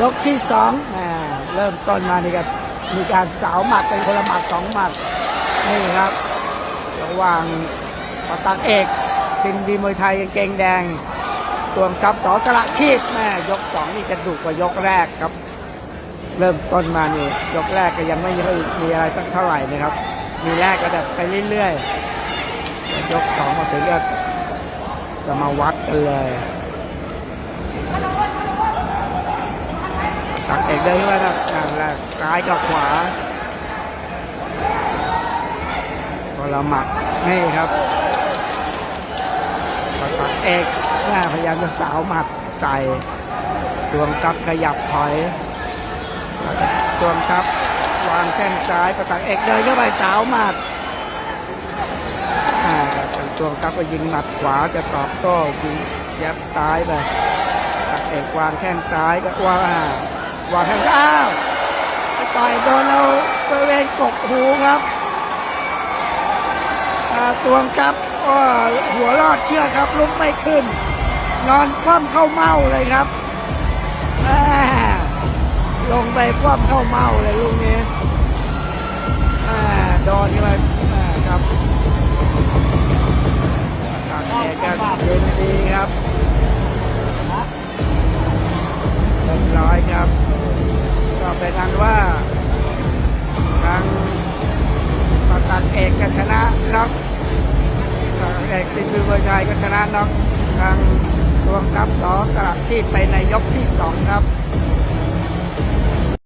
ยกที่สองแหมเริ่มต้นมานี่ก็มีการสาวหมัดเป็นคนละหมัดสองหมัดนี่ครับ ระหว่างปตักเอกซินดีมวยไทยกางเกงแดงตวงซับสอสละชีพแม่ยกสองนี่กระดูกกว่ายกแรกครับ เริ่มต้นมานี่ยกแรกก็ยังไม่มีอะไรสักเท่าไหร่นะครับ มีแรกก็แบบไปเรื่อยๆยกสองมาถึงก็จะมาวัดกันเลย เอกเดินมาครับนั่นแหละซ้ายกับขวาคนละหมัดนี่ครับตักเอกแม่พยายามจะสาวหมัดใส่ดวงซับขยับถอยดวงซับวางแข้งซ้ายประตักเอกเดินเข้าไปสาวหมัดอ่าดวงซับก็ยิงหมัดขวาจะตอบโต้ยิงยับซ้ายไปตักเอกวางแข้งซ้ายก็ว่า วางแข้งซ้ายอ้าวไปต่อยโดนเราบริเวณกกหูครับตวงซับหัวรอดเชือกครับลุกไม่ขึ้น นอนคว่ำเข้าเมาเลยครับลงไปคว่ำเข้าเมาเลยลูกนี้โดนกันไป ก็เป็นอันว่าทางปตักเอกก็ชนะน็อกเอกสินบือเบอร์ชัยก็ชนะน็อกทางรวงทรัพย์สอสลับชีพไปในยกที่สองครับ